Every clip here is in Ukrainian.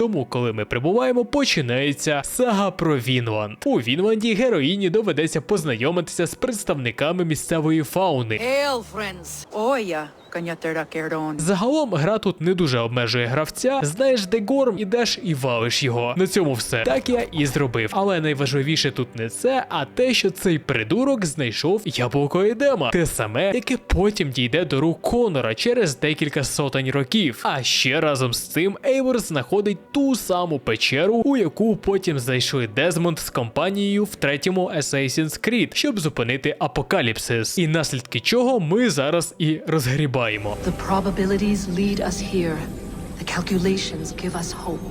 Тому, коли ми прибуваємо, починається сага про Вінланд. У Вінланді героїні доведеться познайомитися з представниками місцевої фауни. Елфренс, friends! Загалом гра тут не дуже обмежує гравця. Знаєш, де горм, ідеш і валиш його. На цьому все. Так я і зробив. Але найважливіше тут не це, а те, що цей придурок знайшов яблуко Едема. Те саме, яке потім дійде до рук Конора через декілька сотень років. А ще разом з цим Ейвор знаходить ту саму печеру, у яку потім зайшли Дезмонд з компанією в третьому Assassin's Creed, щоб зупинити апокаліпсис. І наслідки чого ми зараз і розгрібаємо. The probabilities lead us here. The calculations give us hope.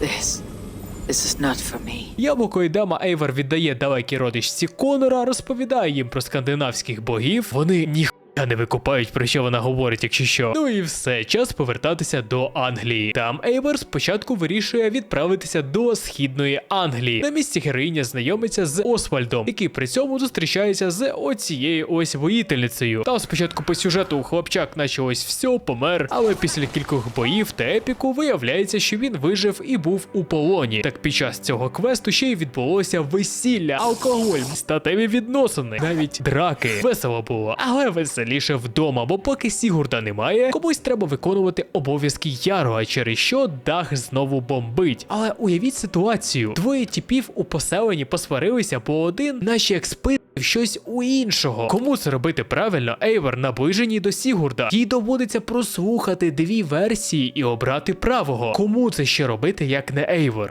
This. This is not for me. Яблуко Едема Ейвор віддає далекій родичці Конора, розповідає їм про скандинавських богів. Вони ніхуя не викупають, про що вона говорить, якщо що. Ну і все, час повертатися до Англії. Там Ейвор спочатку вирішує відправитися до східної Англії. На місці героїня знайомиться з Освальдом, який при цьому зустрічається з оцією ось воїтельницею. Там спочатку по сюжету хлопчак, наче ось все, помер, але після кількох боїв та епіку виявляється, що він вижив і був у полоні. Так під час цього квесту ще й відбулося весілля, алкоголь, статеві відносини, навіть драки. Весело було, але веселіше вдома, бо поки Сігурда немає, комусь треба виконувати обов'язки Ярога, через що дах знову бомбить. Але уявіть ситуацію: двоє тіпів у поселенні посварилися, бо один, наче як спи. Щось у іншого. Кому це робити правильно, Ейвор наближені до Сігурда. Їй доводиться прослухати дві версії і обрати правого. Кому це ще робити, як не Ейвор?